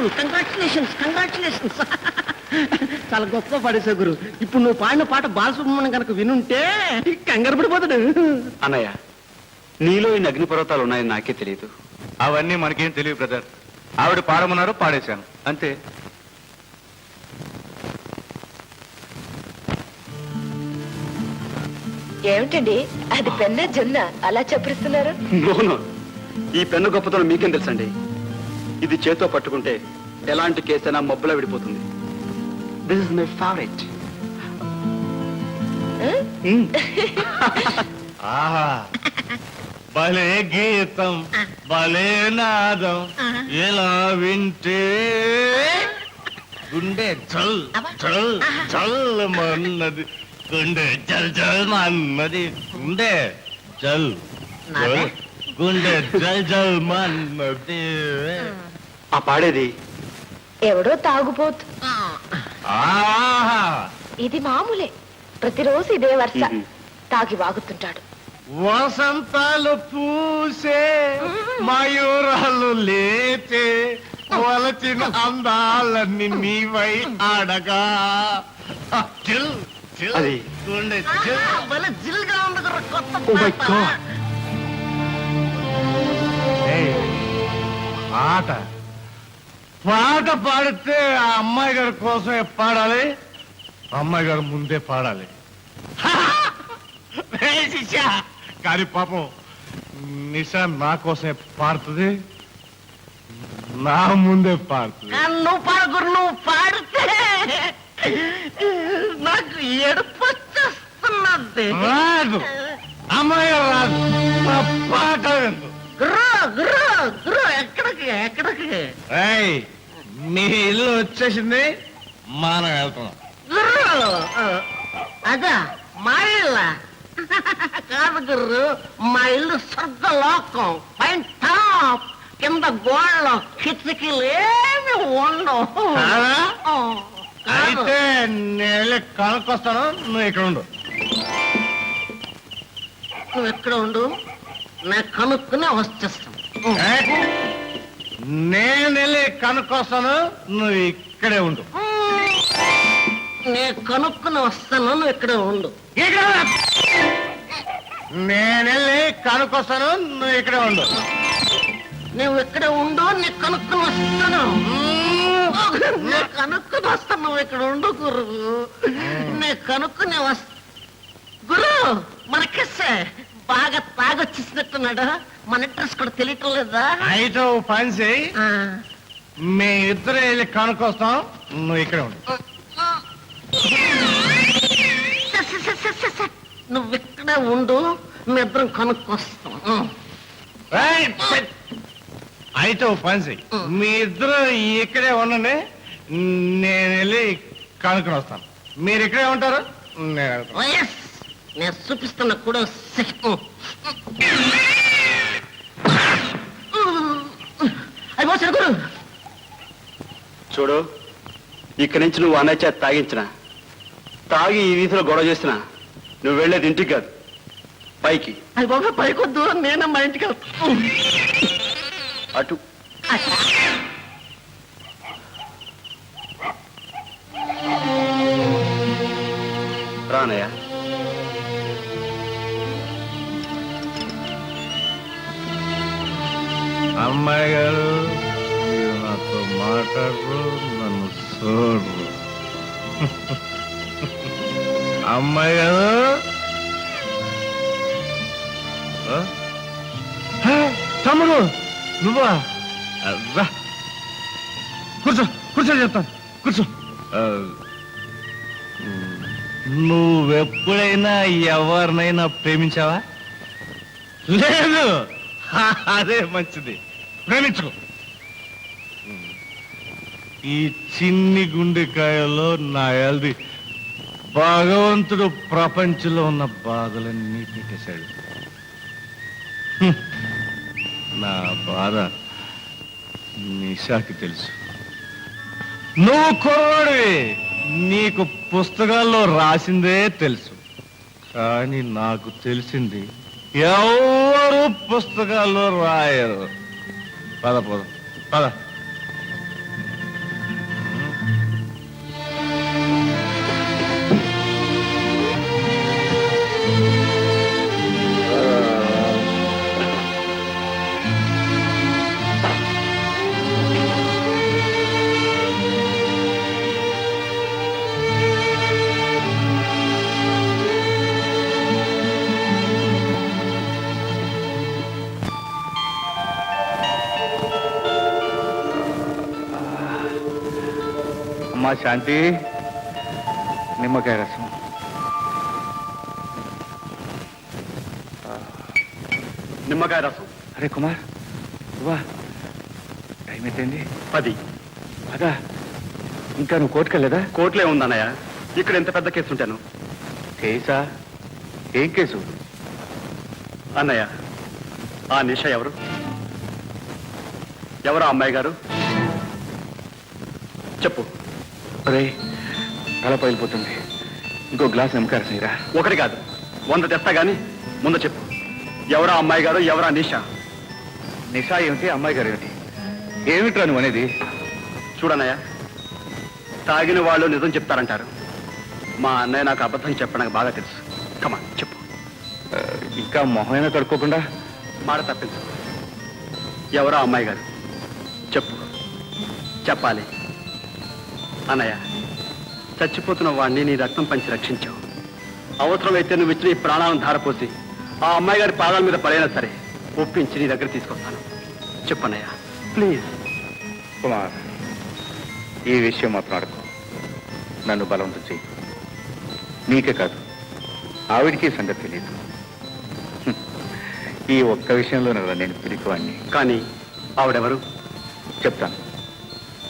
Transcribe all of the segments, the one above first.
Wonderful congratulations congratulations చాలా గొప్ప పాడేశావు గురు. ఇప్పుడు నువ్వు పాడిన పాట బాలసుబ్రహ్మణ్యం కనుక వినుంటే కంగారు పడిపోతాడు. అన్నయ్య నీలో ఇన్ని అగ్నిపర్వతాలు ఉన్నాయని నాకే తెలియదు. అవన్నీ మనకేం తెలియదు బ్రదర్. ఆవిడ పాడమన్నారు పాడేశాను. అంతే. ఏమిటండి? అది పెన్న జొన్న? అలా చప్పరిస్తున్నారు నోను ఈ పెన్ను గొప్పతనం మీకేం తెలుసండి? ఇది చేతో పట్టుకుంటే ఎలాంటి కేసైనా మబ్బులా విడిపోతుంది. దిస్ ఇస్ మై ఫేవరెట్ ఆహా. భలే గీతం భలే నాదం ఎలా వింటే? గుండె చల్ చల్ చల్ మన్నది. గుండె చల్ చల్ మన్నది. గుండె చల్ చల్. గుండె చల్ చల్ మన్నది. ఆ పాడేది ఎవడో తాగుపోతు ఆహా. ఇది మామూలే. ప్రతిరోజు ఇదే వరుస మ్మ్. తాగి వాగుతుంటాడు. వసంతాలు పూసే మయూరాలు లేచే వలచిన అందాలన్నీ నీవై ఆడగా. చిల్ చిల్ అది. గుండె పాట. పాడితే ఆ అమ్మాయి గారి కోసమే పాడాలి? అమ్మాయి గారు ముందే పాడాలి. కానీ పాపం నిషా నా కోసమే పాడుతుంది. నా ముందే పాడుతుంది. నువ్వు పాడు నువ్వు పాడితే నాకు ఎడుపు వచ్చేస్తున్నది. రాదు. అమ్మాయి గారు రాదు. నా పాట విందు గురు గురు గురు ఎక్కడికి ఎక్కడికి? ఏయ్ మీ ఇల్లు వచ్చేసింది మనం వెళ్తున్నాం గురు అదా మా ఇల్ల? కాదు గురు మా ఇల్లు స్వర్గలోకం పైన టాప్ కింద గోడలు కిటికీలు ఏమి ఉండవు. కాదా? ఆ, కాదు. అయితే నేను వెళ్ళి కనుక్కొస్తాను నువ్వు ఇక్కడ ఉండు. నువ్వు ఎక్కడ ఉండు? నేను కనుక్కునే వచ్చేస్తాను ఏ? నేను వెళ్ళి కనుక్కొస్తాను నువ్వు ఇక్కడే ఉండు. నేను కనుక్కుని వస్తాను నువ్వు ఇక్కడ ఉండు. ఇక్కడ. నేను వెళ్ళి కనుక్కొస్తాను నువ్వు ఇక్కడే ఉండు. నువ్వు ఇక్కడ ఉండు నేను కనుక్కుని వస్తాను. నేను కనుక్కుని వస్తాను నువ్వు ఇక్కడ ఉండు గురు నేను కనుక్కుని వస్తా గురు మనకిస్తే బాగా తాగొచ్చేసినట్టున్నాడు మన అడ్రస్ కూడా తెలియటం లేదా అయితే ఓ పని చేయి ఆ. మీ ఇద్దరు వెళ్ళి కనుక్కొస్తాం నువ్వు ఇక్కడే ఉండు. నువ్వు ఇక్కడే ఉండు మీ ఇద్దరం కనుక్కొస్తాం ఉం. ఏయ్, పెట్. అయితే ఓ పని మీ ఇద్దరు ఇక్కడే ఉండండి నేను వెళ్ళి కనుక్కొని వస్తాను మీరు ఇక్కడే ఉంటారు నేను వెళ్తాను. ఓ. నేను చూపిస్తున్న కూడా చూడు ఇక్కడి నుంచి నువ్వు అన్నయ్య చేత తాగించిన. తాగి ఈ వీధిలో గొడవ చేసిన. నువ్వు వెళ్ళేది ఇంటికి కాదు పైకి. అది బాబా పైకొద్దు నేను మా ఇంటికి అటు. రానయ్య మాట్లాడరు నన్ను చూడరు అమ్మాయి? హే, తమ్ముడు! నువ్వా? రా. కూర్చో కూర్చో చెప్తాను. కూర్చో. నువ్వెప్పుడైనా ఎవరినైనా ప్రేమించావా? లేదు. అదే మంచిది. ప్రేమించుకో. ఈ చిన్ని గుండెకాయలో నా ఎల్ది. భగవంతుడు ప్రపంచంలో ఉన్న బాధలన్నీ పెట్టేశాడు నా బాధ నిషాకి తెలుసు. నువ్వు కుర్రాడివి. నీకు పుస్తకాల్లో రాసిందే తెలుసు. కానీ నాకు తెలిసింది ఎవరు పుస్తకాల్లో రాయరు. పద పద. పద. అమ్మా శాంతి. నిమ్మకాయ రసం. నిమ్మకాయ రసం. అరే కుమార్ వా. టైం ఎంతైంది పది. అదా ఇంకా నువ్వు కోర్టుకెళ్ళదా కోర్టులే ఉందన్నయ్య. ఇక్కడ ఎంత పెద్ద కేసు ఉంటాను. కేసా? ఏం కేసు? అన్నయ్య ఆ నిష ఎవరు? ఎవరు అమ్మాయి గారు? చెప్పు. అరే తల పగిలిపోతుంది. ఇంకో గ్లాస్ నిమ్మకాయ రసం ఇరా. ఒకటి కాదు. వంద తెస్తా గాని ముందు చెప్పు. ఎవరా అమ్మాయి గారు ఎవరా నిష? నిషా ఏమిటి అమ్మాయి గారు ఏమిటి? ఏమిట్రా నువ్వు అనేది? చూడన్నయ్య తాగిన వాళ్ళు నిజం చెప్తారంటారు. మా అన్నయ్య నాకు అబద్ధం చెప్పడానికి బాగా తెలుసు. కమా చెప్పు. ఇంకా మొహమైనా కడుక్కోకుండా మాట తప్పించు. ఎవరో అమ్మాయి గారు? చెప్పు. చెప్పాలి. అన్నయ్య చచ్చిపోతున్న వాడిని నీ రక్తం పంచి రక్షించావు అవసరమైతే నువ్వు ఇచ్చిన ఈ ప్రాణాలను ధారపోసి ఆ అమ్మాయి గారి పాదాల మీద పడైనా సరే ఒప్పించి నీ దగ్గర తీసుకొస్తాను. చెప్పన్నయ్య ప్లీజ్ కుమార్ ఈ విషయం మాత్రం అడకు నన్ను బలవంతం చెయ్యి. నీకే కాదు ఆవిడికి సంగతి తెలియదు. ఈ ఒక్క విషయంలో నేను పిరికివాణ్ణి. కానీ ఆవిడెవరు? చెప్తాను.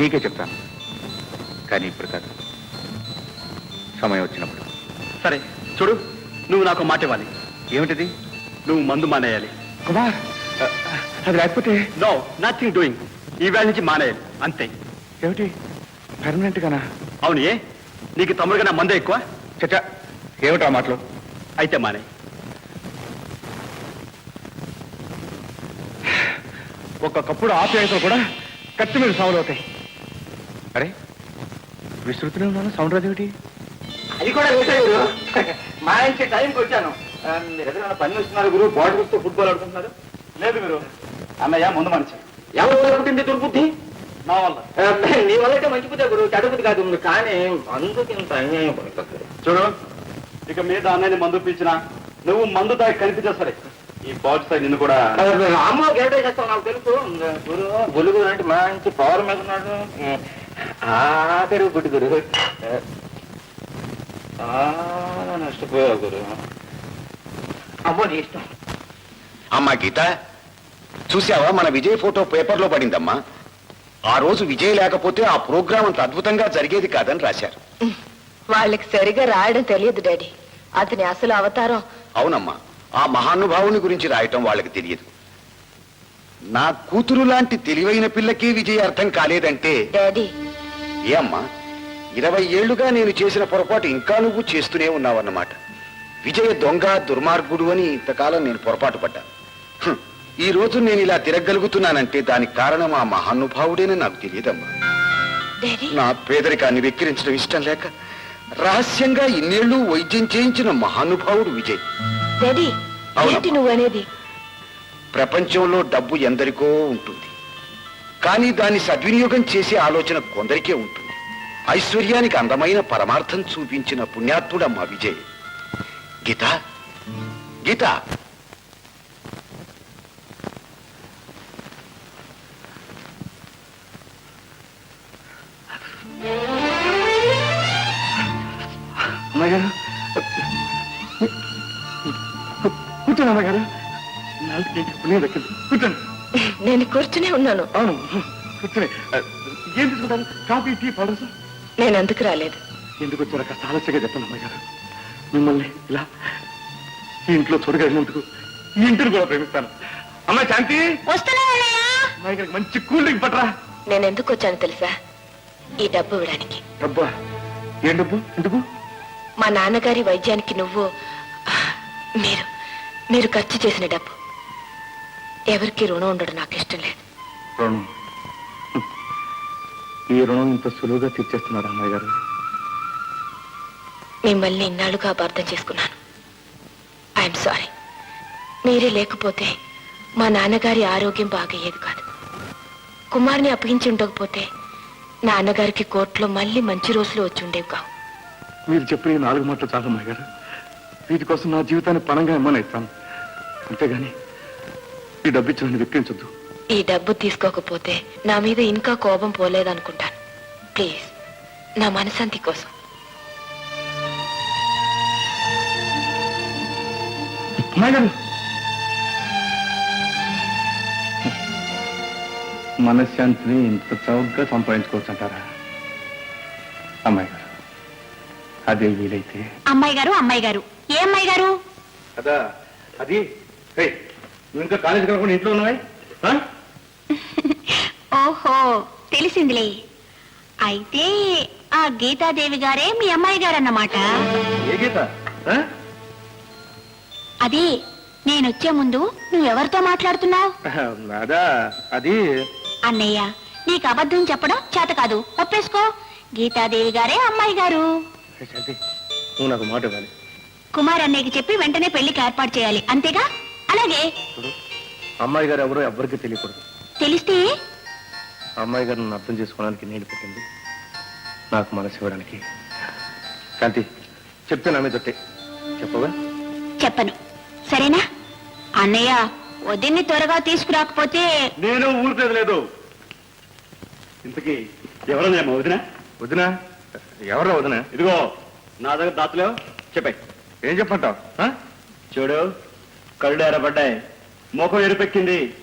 నీకే చెప్తాను. కానీ ఇప్పుడు కాదు. సమయం వచ్చినప్పుడు. సరే చూడు నువ్వు నాకు మాట ఇవ్వాలి. ఏమిటిది? నువ్వు మందు మానేయాలి. కుమార్! అది లేకపోతే నో నథింగ్ డూయింగ్ ఈ వేళ నుంచి మానేయాలి అంతే. ఏమిటి? పర్మనెంట్ గానా అవును ఏ? నీకు తమ్ముడుగా నా మందే ఎక్కువ? చచ్చా ఏమిటా మాటలు? అయితే మానే. ఒక్కొక్కప్పుడు ఆప్యాయతలు కూడా కత్తి మీద సౌండ్ అవుతాయి. అరే విస్తృతిలో ఉన్నాను. సౌండ్ రాదు ఏమిటి? అది కూడా వేసారు మా ఇంటి టైంకి వచ్చాను. మీరు ఎదురైనా పని వస్తున్నారు గురు. బాడీ వస్తూ ఫుట్బాల్ ఆడుకుంటున్నారు. లేదు మీరు అన్నయ్య ముందు మనిషి. ఎవరు వదలకుంటుంది దుర్బుద్ధి? నా వల్ల. నీ వల్ల అయితే మంచి బుద్ధి గురు. చెడు బుద్ధి కాదు. కానీ అందుకు ఇంత అన్యాయం పడుతుంది చూడు ఇక మీద అన్నయ్యని మందు పీల్చిన నువ్వు మందు తాగి కనిపించా సరే ఈ బాడీ సైడ్ నిన్ను కూడా అమ్మ గేటే చేస్తావు నాకు తెలుసు. గురు బులుగు అంటే మంచి పవర్ మీద ఉన్నాడు. ఆఖరి గుడి గురు. చాలా నష్టపోయావు గురు. అమ్మో నీ ఇష్టం. అమ్మా గీత చూసావా మన విజయ్ ఫోటో పేపర్లో పడిందమ్మా. ఆ రోజు విజయ్ లేకపోతే ఆ ప్రోగ్రాం అంత అద్భుతంగా జరిగేది కాదని రాశారు. వాళ్ళకి సరిగా రాయడం తెలియదు డాడీ. అతని అసలు అవతారం. అవునమ్మా ఆ మహానుభావుని గురించి రాయటం వాళ్ళకి తెలియదు. నా కూతురు లాంటి తెలివైన పిల్లకి విజయ్ అర్థం కాలేదంటే డాడీ ఏ అమ్మా ఇరవై ఏళ్ళుగా నేను చేసిన పొరపాటు ఇంకా నువ్వు చేస్తూనే ఉన్నావన్నమాట. విజయ దొంగ దుర్మార్గుడు అని ఇంతకాలం నేను పొరపాటు పడ్డాను ఈ రోజు నేను ఇలా తిరగలుగుతున్నానంటే దానికి కారణం ఆ మహానుభావుడేనని నాకు తెలియదమ్మా. నా పేదరికాన్ని వెక్కిరించడం ఇష్టం లేక రహస్యంగా ఇన్నేళ్ళు వైద్యం చేయించిన మహానుభావుడు విజయ్. ప్రపంచంలో డబ్బు ఎందరికో ఉంటుంది. కానీ దాన్ని సద్వినియోగం చేసే ఆలోచన కొందరికే ఉంటుంది. ఐశ్వర్యానికి అందమైన పరమార్థం చూపించిన పుణ్యాత్ముడమ్మ విజయ్. గీత? గీత? అమ్మాయి కూర్చోండి అమ్మగారు నాలుగు పుణ్యం దక్కింది. కూర్చోండి. నేను కూర్చునే ఉన్నాను. అవును కూర్చోండి ఆ, ఏం తీసుకుంటారు? కాఫీ టీ నేను ఎందుకు రాలేదు? ఎందుకు వచ్చారో కాస్త ఆలస్యంగా చెప్పండి అమ్మాయి గారు. మిమ్మల్ని ఇలా ఈ ఇంట్లో చూడగలిగినందుకు ఈ ఇంటిని కూడా ప్రేమిస్తాను. అమ్మాయి శాంతి? అమ్మాయి గారికి మంచి కూల్ డ్రింక్ పట్టరా నేను ఎందుకు వచ్చాను తెలుసా? ఈ డబ్బు ఇవ్వడానికి. డబ్బా? ఏం డబ్బు? ఎందుకు? మా నాన్నగారి వైద్యానికి నువ్వు మీరు మీరు ఖర్చు చేసిన డబ్బు. ఎవరికి రుణం ఉండడం నాకు ఇష్టం లేదు. రుణం. ఈ రుణం ఇంత సులువుగా తీర్చేస్తున్నారు అమ్మాయి గారు మిమ్మల్ని ఇన్నాళ్ళుగా అపార్థం చేసుకున్నాను. I'm sorry. మీరే లేకపోతే మా నాన్నగారి ఆరోగ్యం బాగయ్యేది కాదు. కుమార్ని అప్పగించి ఉండకపోతే నాన్నగారికి కోర్టులో మళ్ళీ మంచి రోజులు వచ్చి ఉండేవి కావు. మీరు చెప్పిన నాలుగు మాటలు చాలు అమ్మాయి గారు వీటి కోసం నా జీవితాన్ని పణంగా ఇమ్మని ఇస్తాను అంతేగాని ఈ డబ్బు ఇచ్చిన విక్రించొద్దు ఈ డబ్బు తీసుకోకపోతే నా మీద ఇంకా కోపం పోలేదనుకుంటాను. ప్లీజ్ నా మనశాంతి కోసం. మనశ్శాంతిని ఇంత చౌకగా సంపాదించుకోవచ్చు అంటారా? అమ్మాయి గారు అదే వీలైతే. అమ్మాయి గారు అమ్మాయి గారు ఏ అమ్మాయి గారు అదా అది నువ్వు ఇంకా కాలేజీకి వెళ్ళకుండా ఇంట్లో ఉన్నావా? ఓహో తెలిసిందిలే. అయితే ఆ గీతాదేవి గారే మీ అమ్మాయి గారు అన్నమాట ఏ గీత? ఆ? అది నేనొచ్చే ముందు నువ్వెవరితో మాట్లాడుతున్నావు? అదా అది. అన్నయ్య నీకు అబద్ధం చెప్పడం చేత కాదు. ఒప్పేసుకో. గీతాదేవి గారే అమ్మాయి గారు. శాంతి నువ్వు నాకు మాట ఇవ్వాలి. కుమార్ అన్నయ్యకి చెప్పి వెంటనే పెళ్ళికి ఏర్పాటు చేయాలి. అంతేగా? అలాగే. చూడు అమ్మాయి గారు ఎవరో ఎవ్వరికీ తెలియకూడదు. తెలిస్తే? అమ్మాయి గారు నన్ను అర్థం చేసుకోవడానికి నేను పెట్టింది. నాకు మనసు ఇవ్వడానికి. శాంతి చెప్తే నా మీద ఒట్టే. చెప్పవా? చెప్పను. సరేనా? అన్నయ్య వదిన్ని త్వరగా తీసుకురాకపోతే నేను ఊరుకునేది లేదు. ఇంతకీ ఎవరన్నా వదిన? వదినా? ఎవరో వదినా? ఇదిగో నా దగ్గర దాతలేవు. చెప్పాయి ఏం చెప్పంటావు చూడు కళ్ళు ఎరబడ్డాయి ముఖం ఎరుపెక్కింది.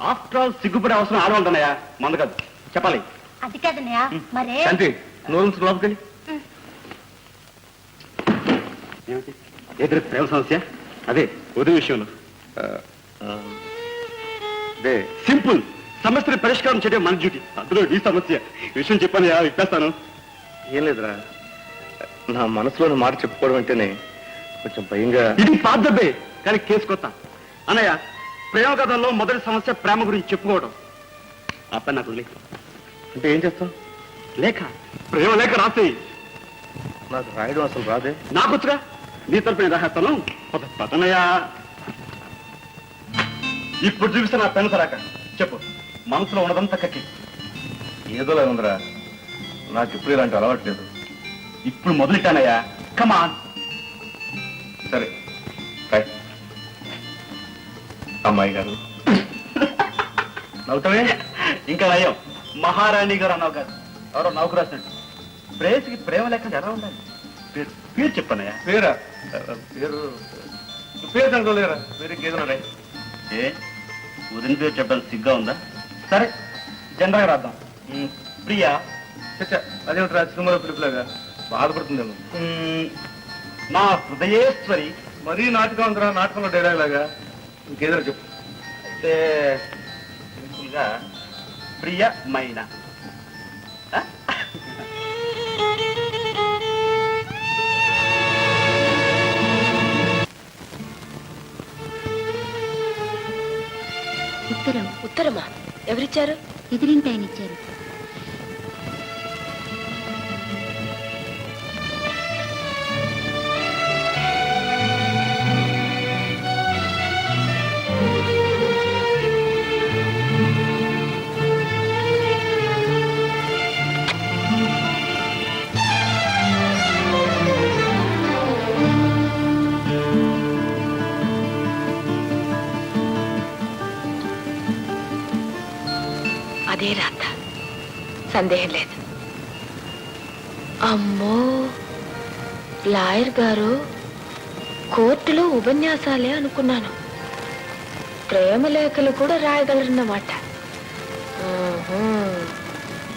ఆఫ్టర్ ఆల్ సిగ్గుపడే అవసరం ఆడవాళ్ళన్నాయా మంద కాదు. చెప్పాలి. అది కదన్నయ్య మరే. శాంతి లోపలికి ఏమిటి? ఎదురు ప్రేమ సమస్య? అదే వదిన విషయంలో. అదే సింపుల్ సమస్యని పరిష్కారం చేయడం మన డ్యూటీ. అందులో ఈ సమస్య. ఈ విషయం చెప్పాను ఇప్పేస్తాను ఏం లేదురా. నా మనసులోని మాట చెప్పుకోవడం అంటేనే కొంచెం భయంగా ఇది పాద్దబ్బే కానీ కేసు కొత్త. అన్నయ్య ప్రేమ కథల్లో మొదటి సమస్య ప్రేమ గురించి చెప్పుకోవడం. ఆ పని నాకు లేఖ అంటే ఏం చేస్తావు? లేఖ ప్రేమ లేఖ రాసేయి నాకు రాయడం అసలు రాదే. నాకొచ్చుగా నీ తరపు నేను రాసేస్తాను పద, పదనయ్యా ఇప్పుడు చూపిస్తే నా పెన్ సరాక చెప్పు మనసులో ఉన్నదంతా కక్కి. ఏదోలా ఉందిరా. నాకు ఇప్పుడు ఇలాంటి అలవాట్లేదు ఇప్పుడు మొదలెట్టానయ్యా. కమాన్ సరే అమ్మాయి గారు. నవ్వుతావే? ఇంకా నయం మహారాణి గారు అన్నావు కాదు. ఎవరో నౌకు రాసినట్టు. ప్రేయసికి ప్రేమ లేకుండా ఎలా ఉండాలి? పేరు పేరు చెప్పనయ్యా పేరా? పేరు పేరు అనుకోలేరా పేరు ఇంకేదైనా రాయ్. ఏ? ఉదయం పేరు చెప్పడానికి సిగ్గా ఉందా? సరే జనరల్గా రాద్దాం. ప్రియా. చచ్చా అదేమిట్రా సినిమాలో పిలుపులాగా? బాధపడుతుందేమో. నా హృదయేశ్వరి మరీ నాటకం ఉందిరా నాటకంలో డైలాగ్ లాగా. ఇంకేదైనా చెప్పు. అయితే సింపుల్గా ప్రియమైన? ఉత్తరం. ఉత్తరమా? ఎవరిచ్చారు? ఎదిరింటి ఆయన ఇచ్చారు అదే రాత. సందేహం లేదు. అమ్మో లాయర్ గారు కోర్టులో ఉపన్యాసాలే అనుకున్నాను. ప్రేమ లేఖలు కూడా రాయగలరన్నమాట.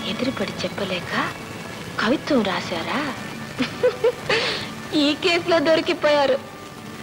ఎదురుపడి చెప్పలేక కవిత్వం రాశారా? ఈ కేసులో దొరికిపోయారు.